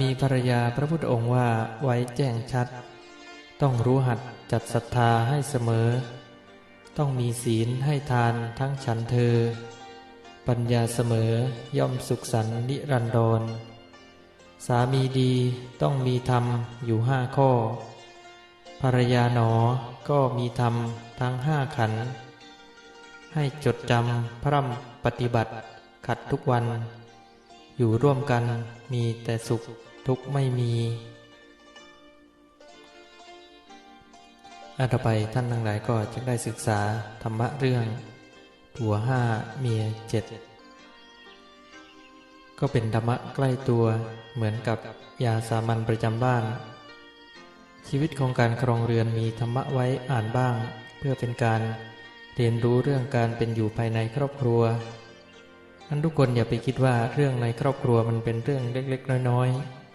มีภรรยาพระพุทธองค์ว่าไว้แจ้งชัด ต้องรู้หัดจัดศรัทธาให้เสมอ ต้องมีศีลให้ทานทั้งฉันเธอ ปัญญาเสมอย่อมสุขสันนิรันดร สามีดีต้องมีธรรมอยู่ห้าข้อ ภรรยาหนอก็มีธรรมทั้งห้าขัน ให้จดจำพร่ำปฏิบัติขัดทุกวัน อยู่ร่วมกันมีแต่สุขทุกข์ไม่มีอาตไปท่านทั้งหลายก็จะได้ศึกษาธรรมะเรื่องผัวห้าเมียเจ็ดก็เป็นธรรมะใกล้ตัวเหมือนกับยาสามัญประจำบ้าน ชีวิตของการครองเรือนมีธรรมะไว้อ่านบ้าง เพื่อเป็นการเรียนรู้เรื่องการเป็นอยู่ภายในครอบครัว ท่านทุกคนอย่าไปคิดว่าเรื่องในครอบครัวมันเป็นเรื่องเล็ก ๆ น้อย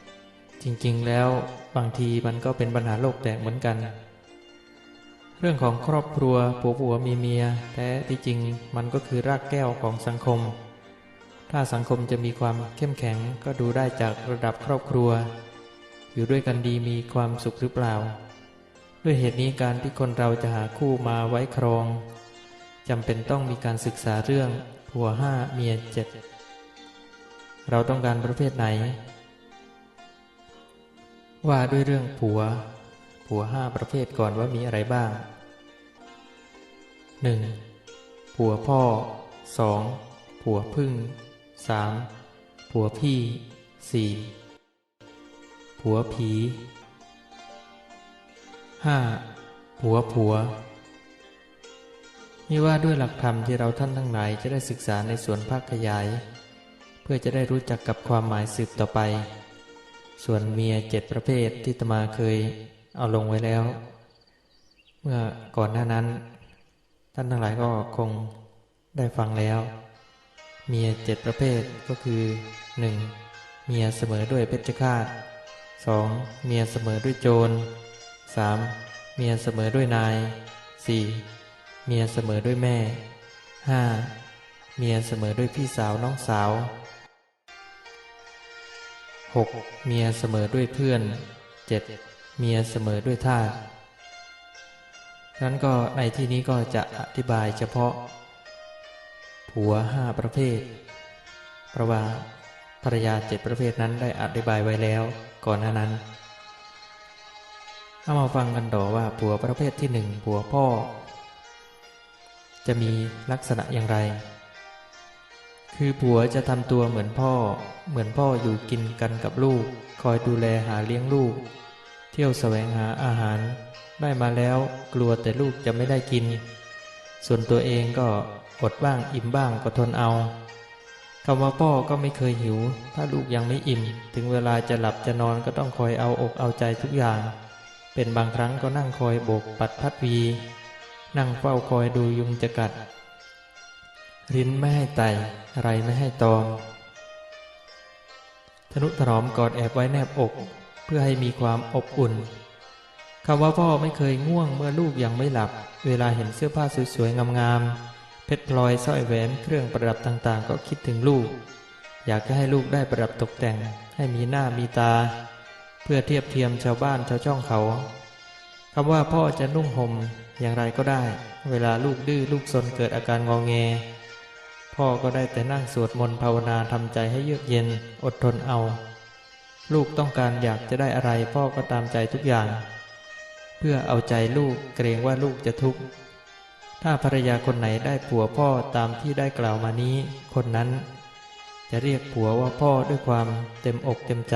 ๆ จริงๆ แล้วบางทีมันก็เป็นปัญหาโลกแตกเหมือนกัน เรื่องของครอบครัวผัวผัวมีเมียแต่ที่จริงมันก็คือรากแก้วของสังคม ถ้าสังคมจะมีความเข้มแข็งก็ดูได้จากระดับครอบครัว อยู่ด้วยกันดีมีความสุขหรือเปล่า ด้วยเหตุนี้การที่คนเราจะหาคู่มาไว้ครองจำเป็นต้องมีการศึกษาเรื่อง ผัวห้าเมียเจ็ดเราต้องการประเภทไหน ว่าด้วยเรื่องผัว ผัวห้าประเภทก่อนว่ามีอะไรบ้าง 1. ผัวพ่อ 2. ผัวพึ่ง 3. ผัวพี่ 4. ผัวผี 5. ผัวผัว นี่ว่าด้วยหลักธรรมที่เราท่านทั้งหลายจะได้ศึกษาในส่วนภาคขยาย เพื่อจะได้รู้จักกับความหมายสืบต่อไป ส่วนเมียเจ็ดประเภทที่ตมาเคยเอาลงไว้แล้ว เมื่อก่อนหน้านั้น ท่านทั้งหลายก็คงได้ฟังแล้ว เมียเจ็ดประเภทก็คือ 1. เมียเสมอด้วยเพชฌฆาต 2. เมียเสมอด้วยโจร 3. เมียเสมอด้วยนาย 4. เมียเสมอด้วยแม่ 5. เมียเสมอด้วยพี่สาวน้องสาว 6. เมียเสมอด้วยเพื่อน 7. เมียเสมอด้วยทาสนั้นก็ในที่นี้ก็จะอธิบายเฉพาะ ผัวห้าประเภท เพราะว่าภรรยาเจ็ดประเภทนั้นได้อธิบายไว้แล้วก่อนหน้านั้น เอามาฟังกันต่อว่าผัวประเภทที่หนึ่งผัวพ่อ จะมีลักษณะอย่างไร คือผัวจะทำตัวเหมือนพ่อ เหมือนพ่ออยู่กินกันกับลูก คอยดูแลหาเลี้ยงลูก เที่ยวแสวงหาอาหาร ได้มาแล้วกลัวแต่ลูกจะไม่ได้กิน ส่วนตัวเองก็อดบ้างอิ่มบ้างก็ทนเอาคำว่าพ่อก็ไม่เคยหิว ถ้าลูกยังไม่อิ่ม ถึงเวลาจะหลับจะนอนก็ต้องคอยเอาอกเอาใจทุกอย่าง เป็นบางครั้งก็นั่งคอยโบกปัดพัดวี นั่งเฝ้าคอยดูยุงจะกัด ลิ้นไม่ให้ไตไรไม่ให้ตอมทนุถนอมกอดแอบไว้แนบอก เพื่อให้มีความอบอุ่นคำว่าพ่อไม่เคยง่วงเมื่อลูกยังไม่หลับ เวลาเห็นเสื้อผ้าสวยๆงามๆเพชรพลอยสร้อยแหวนเครื่องประดับต่างๆ ก็คิดถึงลูก อยากจะให้ลูกได้ประดับตกแต่ง ให้มีหน้ามีตา เพื่อเทียบเทียมชาวบ้านชาวช่องเขา คำว่าพ่อจะนุ่งห่มอย่างไรก็ได้ เวลาลูกดื้อลูกซนเกิดอาการงองแง พ่อก็ได้แต่นั่งสวดมนต์ภาวนาทำใจให้เยือกเย็นอดทนเอา ลูกต้องการอยากจะได้อะไรพ่อก็ตามใจทุกอย่าง เพื่อเอาใจลูกเกรงว่าลูกจะทุกข์ถ้าภรรยาคนไหนได้ผัวพ่อตามที่ได้กล่าวมานี้ คนนั้น จะเรียกผัวว่าพ่อด้วยความเต็มอกเต็มใจ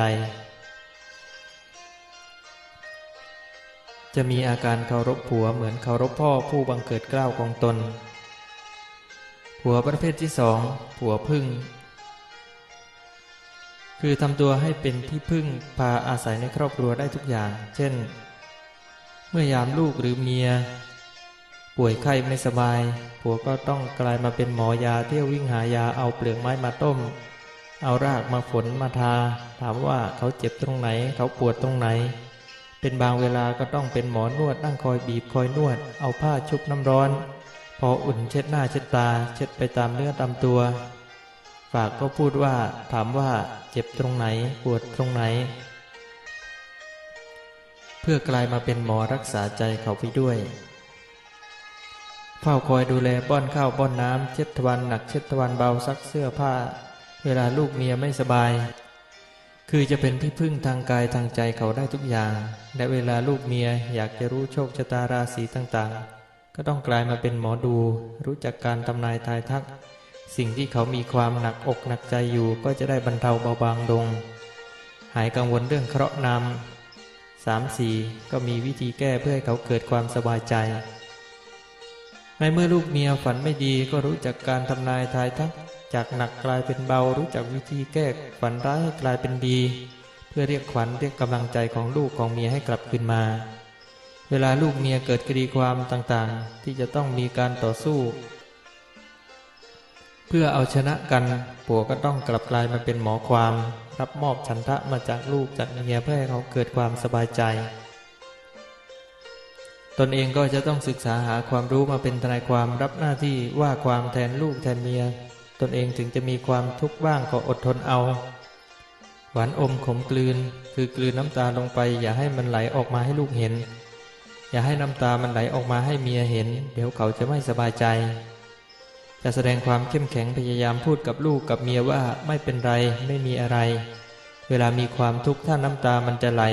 จะมีอาการเคารพผัวเหมือนเคารพพ่อผู้บังเกิดเกล้าของตน ผัวประเภทที่สองผัวพึ่ง คือทำตัวให้เป็นที่พึ่งพาอาศัยในครอบครัวได้ทุกอย่าง เช่น เมื่อยามลูกหรือเมีย ป่วยไข้ไม่สบาย ผัวก็ต้องกลายมาเป็นหมอยาเที่ยววิ่งหายาเอาเปลือกไม้มาต้ม เอารากมาฝนมาทา ถามว่าเขาเจ็บตรงไหน เขาปวดตรงไหน เป็นบางเวลาก็ต้องเป็นหมอนวดนั่งคอยบีบคอยนวด เอาผ้าชุบน้ำร้อน พออุ่นเช็ดหน้าเช็ดตา เช็ดไปตามเนื้อตามตัว ฝากก็พูดว่าถามว่าเจ็บตรงไหนปวดตรงไหน เพื่อกลายมาเป็นหมอรักษาใจเขาไปด้วยเฝ้าคอยดูแลป้อนข้าวป้อนน้ำเช็ดทวันหนักเช็ดทวันเบาซักเสื้อผ้า เวลาลูกเมียไม่สบาย คือจะเป็นที่พึ่งทางกายทางใจเขาได้ทุกอย่าง และเวลาลูกเมียอยากจะรู้โชคชะตาราศีต่างๆ ก็ต้องกลายมาเป็นหมอดู รู้จักการทำนายทายทัก สิ่งที่เขามีความหนักอกหนักใจอยู่ก็จะได้บรรเทาเบาบางลง หายกังวลเรื่องเคราะห์นำสามสี่ก็มีวิธีแก้เพื่อให้เขาเกิดความสบายใจ ในเมื่อลูกเมียฝันไม่ดีก็รู้จักการทำนายทายทัก จากหนักกลายเป็นเบารู้จักวิธีแก้ฝันร้ายให้กลายเป็นดี เพื่อเรียกขวัญเรียกกำลังใจของลูกของเมียให้กลับคืนมา เวลาลูกเมียเกิดคดีความต่างๆ ที่จะต้องมีการต่อสู้ เพื่อเอาชนะกันผัวก็ต้องกลับกลายมาเป็นหมอความ รับมอบฉันทะมาจากลูกจากเมียเพื่อให้เขาเกิดความสบายใจ ตนเองก็จะต้องศึกษาหาความรู้มาเป็นทนายความรับหน้าที่ว่าความแทนลูกแทนเมีย ตนเองถึงจะมีความทุกข์บ้างก็อดทนเอา หวานอมขมกลืน คือกลืนน้ำตาลงไป อย่าให้มันไหลออกมาให้ลูกเห็น อย่าให้น้ำตามันไหลออกมาให้เมียเห็น เดี๋ยวเขาจะไม่สบายใจ จะแสดงความเข้มแข็งพยายามพูดกับลูกกับเมียว่าไม่เป็นไรไม่มีอะไร เวลามีความทุกข์ถ้าน้ำตามันจะไหล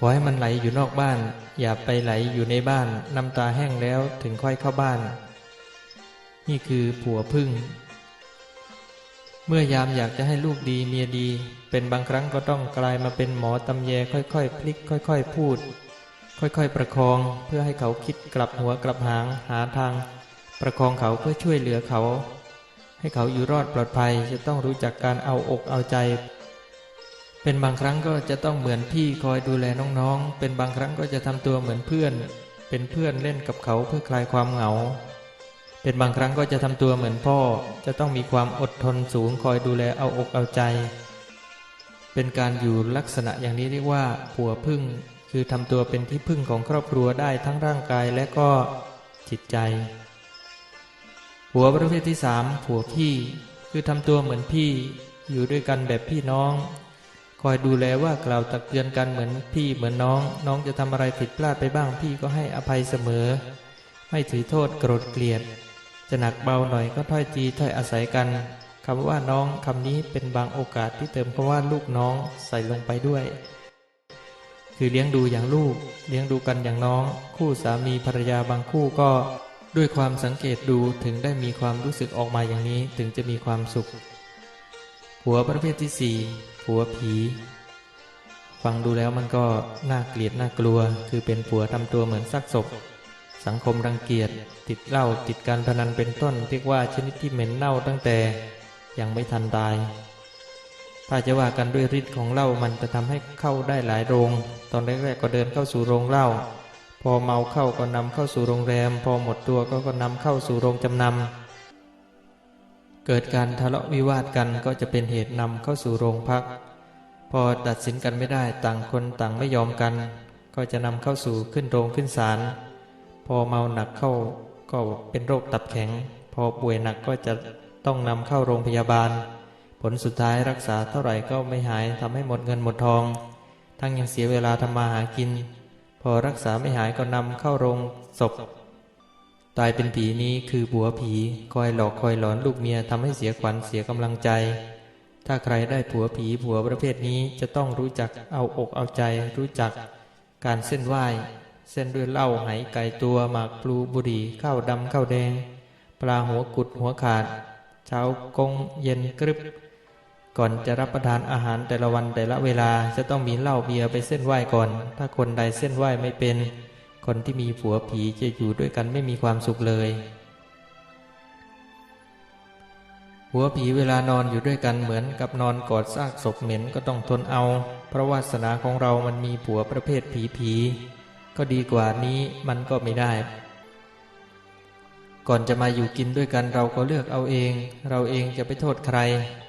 ขอให้มันไหลอยู่นอกบ้าน อย่าไปไหลอยู่ในบ้านน้ำตาแห้งแล้วถึงค่อยเข้าบ้าน นี่คือผัวพึ่ง เมื่อยามอยากจะให้ลูกดีเมียดี เป็นบางครั้งก็ต้องกลายมาเป็นหมอตำแยค่อยๆ พลิก ค่อย ๆ พูด ค่อยๆ ประคองเพื่อให้เขาคิดกลับหัวกลับหางหาทาง ประคองเขาเพื่อช่วยเหลือเขา ให้เขาอยู่รอดปลอดภัยจะต้องรู้จักการเอาอกเอาใจ เป็นบางครั้งก็จะต้องเหมือนพี่คอยดูแลน้องๆ เป็นบางครั้งก็จะทำตัวเหมือนเพื่อน เป็นเพื่อนเล่นกับเขาเพื่อคลายความเหงา เป็นบางครั้งก็จะทำตัวเหมือนพ่อ จะต้องมีความอดทนสูงคอยดูแลเอาอกเอาใจ เป็นการอยู่ลักษณะอย่างนี้เรียกว่าผัวพึ่ง คือทำตัวเป็นที่พึ่งของครอบครัวได้ทั้งร่างกายและก็จิตใจ ผัวประเภทที่สามผัวพี่ คือทำตัวเหมือนพี่ อยู่ด้วยกันแบบพี่น้อง คอยดูแลว่ากล่าวตักเตือนกันเหมือนพี่เหมือนน้อง น้องจะทำอะไรผิดพลาดไปบ้างพี่ก็ให้อภัยเสมอ ไม่ถือโทษโกรธเกลียด จะหนักเบาหน่อยก็ถ้อยทีถ้อยอาศัยกันคำว่าน้องคำนี้เป็นบางโอกาสที่เติมคำว่าลูกน้องใส่ลงไปด้วย คือเลี้ยงดูอย่างลูก เลี้ยงดูกันอย่างน้อง คู่สามีภรรยาบางคู่ก็ด้วยความสังเกตดูถึงได้มีความรู้สึกออกมาอย่างนี้ถึงจะมีความสุขผัวประเภทที่สี่ ผัวผี ฟังดูแล้วมันก็น่าเกลียดน่ากลัว คือเป็นผัวทำตัวเหมือนซักศพ สังคมรังเกียจติดเหล้าติดการพนันเป็นต้น เรียกว่าชนิดที่เหม็นเน่าตั้งแต่ยังไม่ทันตาย ถ้าจะว่ากันด้วยฤทธิ์ของเหล้ามันจะทำให้เข้าได้หลายโรง ตอนแรกๆก็เดินเข้าสู่โรงเหล้า พอเมาเข้าก็นำเข้าสู่โรงแรม พอหมดตัวก็ก็นำเข้าสู่โรงจำนำ เกิดการทะเลาะวิวาทกันก็จะเป็นเหตุนำเข้าสู่โรงพัก พอตัดสินกันไม่ได้ต่างคนต่างไม่ยอมกัน ก็จะนำเข้าสู่ขึ้นโรงขึ้นศาลพอเมาหนักเข้าก็เป็นโรคตับแข็ง พอป่วยหนักก็จะต้องนำเข้าโรงพยาบาล ผลสุดท้ายรักษาเท่าไหร่ก็ไม่หายทำให้หมดเงินหมดทอง ทั้งยังเสียเวลาทำมาหากิน พอรักษาไม่หายก็นำเข้าโรงศพ ตายเป็นผีนี้คือผัวผีคอยหลอกคอยหลอนลูกเมียทำให้เสียขวัญเสียกำลังใจ ถ้าใครได้ผัวผีผัวประเภทนี้จะต้องรู้จักเอาอกเอาใจ รู้จักการเส้นไหว้ เส้นด้วยเหล้าไหไก่ตัวหมากพลูบุหรี่ข้าวดำข้าวแดง ปลาหัวกุดหัวขาด เช้ากงเย็นกรึบ ก่อนจะรับประทานอาหารแต่ละวันแต่ละเวลาจะต้องมีเหล้าเบียร์ไปเส้นไหว้ก่อน ถ้าคนใดเส้นไหว้ไม่เป็น คนที่มีผัวผีจะอยู่ด้วยกันไม่มีความสุขเลยผัวผีเวลานอนอยู่ด้วยกันเหมือนกับนอนกอดซากศพเหม็นก็ต้องทนเอา เพราะวาสนาของเรามันมีผัวประเภทผีผี ก็ดีกว่านี้มันก็ไม่ได้ ก่อนจะมาอยู่กินด้วยกันเราก็เลือกเอาเอง เราเองจะไปโทษใคร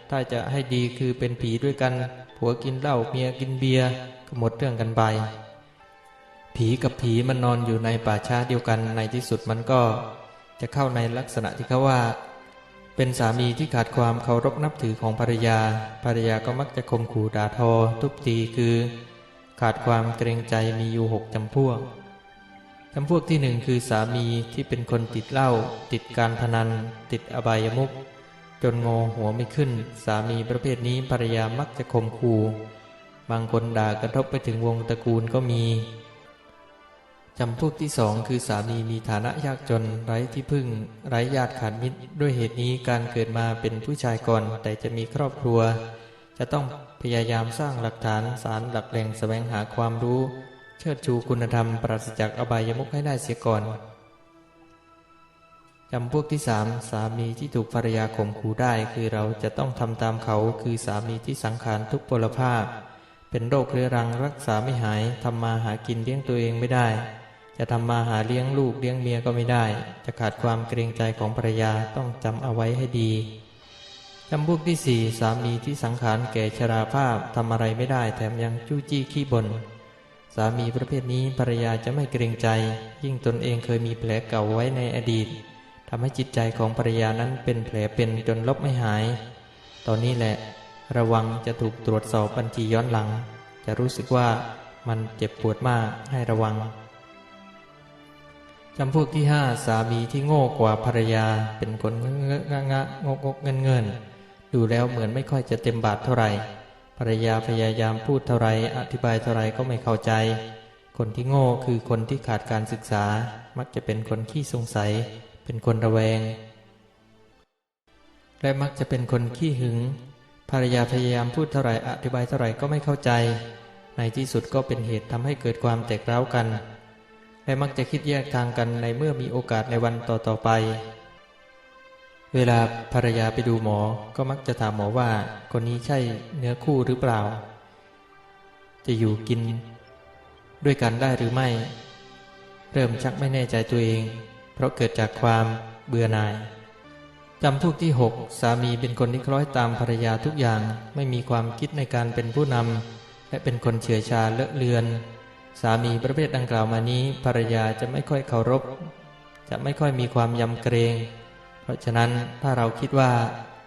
ถ้าจะให้ดีคือเป็นผีด้วยกัน ผัวกินเหล้าเมียกินเบียร์ก็หมดเรื่องกันไป ผีกับผีมันนอนอยู่ในป่าช้าเดียวกันในที่สุดมันก็จะเข้าในลักษณะที่เขาว่า เป็นสามีที่ขาดความเคารพนับถือของภรรยา ภรรยาก็มักจะข่มขู่ด่าทอ ทุบตีคือ ขาดความเกรงใจมีอยู่หกจำพวกจำพวกที่หนึ่งคือสามีที่เป็นคนติดเหล้าติดการพนัน ติดอบายมุขจนงอหัวไม่ขึ้น สามีประเภทนี้ภรรยามักจะข่มขู่บางคนด่ากระทบไปถึงวงตระกูลก็มี จำพวกที่สองคือสามีมีฐานะยากจนไร้ที่พึ่ง ไร้ญาติขาดมิตร ด้วยเหตุนี้การเกิดมาเป็นผู้ชายก่อน แต่จะมีครอบครัว จะต้องพยายามสร้างหลักฐานสารหลักแหล่งแสวงหาความรู้ เชิดชูคุณธรรม ปราศจากอบายมุขให้ได้เสียก่อนจำพวกที่สามสามีที่ถูกภรรยาข่มขู่ได้ คือเราจะต้องทำตามเขา คือสามีที่สังขารทุกพลภาพ เป็นโรคเรื้อรังรักษาไม่หายทำมาหากินเลี้ยงตัวเองไม่ได้ จะทำมาหาเลี้ยงลูกเลี้ยงเมียก็ไม่ได้ จะขาดความเกรงใจของภรรยาต้องจำเอาไว้ให้ดีจำพวกที่สี่สามีที่สังขารแก่ชราภาพทำอะไรไม่ได้แถมยังจู้จี้ขี้บน่นสามีประเภทนี้ภรรยาจะไม่เกรงใจ ยิ่งตนเองเคยมีแผลเก่าไว้ในอดีตทำให้จิตใจของภรรยานั้นเป็นแผลเป็นจนลบไม่หาย ตอนนี้แหละ ระวังจะถูกตรวจสอบบัญชีย้อนหลัง จะรู้สึกว่ามันเจ็บปวดมากให้ระวัง จำพวกที่ห้าสามีที่โง่กว่าภรรยา เป็นคนเงอะงะงะงกงกเงินเงินดูแล้วเหมือนไม่ค่อยจะเต็มบาทเท่าไหร่ภรรยาพยายามพูดเท่าไรอธิบายเท่าไรก็ไม่เข้าใจ คนที่โง่คือคนที่ขาดการศึกษา มักจะเป็นคนขี้สงสัย เป็นคนระแวง และมักจะเป็นคนขี้หึง ภรรยาพยายามพูดเท่าไรอธิบายเท่าไรก็ไม่เข้าใจ ในที่สุดก็เป็นเหตุทำให้เกิดความแตกร้าวกัน และมักจะคิดแยกทางกันในเมื่อมีโอกาสในวันต่อๆไป เวลาภรรยาไปดูหมอ ก็มักจะถามหมอว่าคนนี้ใช่เนื้อคู่หรือเปล่า จะอยู่กิน ด้วยกันได้หรือไม่ เริ่มชักไม่แน่ใจตัวเอง เพราะเกิดจากความเบื่อหน่ายจำพวกที่หกสามีเป็นคนที่คล้อยตามภรรยาทุกอย่าง ไม่มีความคิดในการเป็นผู้นำและเป็นคนเฉื่อยชาเลอะเลือน สามีประเภทดังกล่าวมานี้ภรรยาจะไม่ค่อยเคารพ จะไม่ค่อยมีความยำเกรง เพราะฉะนั้นถ้าเราคิดว่า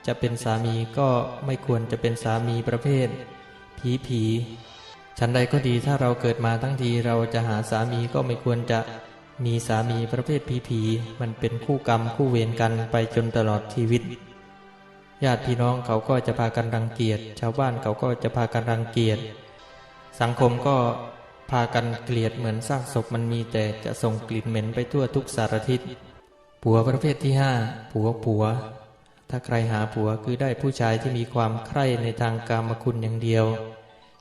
จะเป็นสามีก็ไม่ควรจะเป็นสามีประเภท ผีผีฉันใดก็ดีถ้าเราเกิดมาทั้งทีเราจะหาสามีก็ไม่ควรจะมีสามีประเภทผีผีมันเป็นคู่กรรมคู่เวรกันไปจนตลอดชีวิต ญาติพี่น้องเขาก็จะพากันรังเกียจชาวบ้านเขาก็จะพากันรังเกียจสังคมก็ พากันเกลียดเหมือนซากศพมันมีแต่จะส่งกลิ่นเหม็นไปทั่วทุกสารทิศผัวประเภทที่ห้าผัวผัว ถ้าใครหาผัวคือได้ผู้ชายที่มีความใคร่ในทางกามคุณอย่างเดียว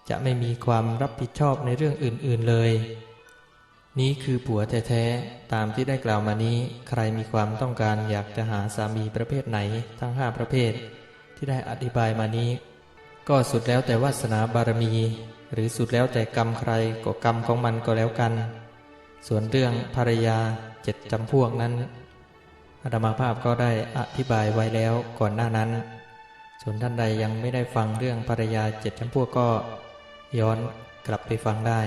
จะไม่มีความรับผิดชอบในเรื่องอื่น ๆเลย นี้คือผัวแท้ๆตามที่ได้กล่าวมานี้ ใครมีความต้องการอยากจะหาสามีประเภทไหนทั้งห้าประเภท ที่ได้อธิบายมานี้ ก็สุดแล้วแต่วาสนาบารมี หรือสุดแล้วแต่กรรมใครก็กรรมของมันก็แล้วกัน ส่วนเรื่องภรรยาเจ็ดจำพวกนั้นอาตมาภาพก็ได้อธิบายไว้แล้วก่อนหน้านั้น ส่วนท่านใดยังไม่ได้ฟังเรื่องภรรยาเจ็ดจำพวกก็ย้อนกลับไปฟังได้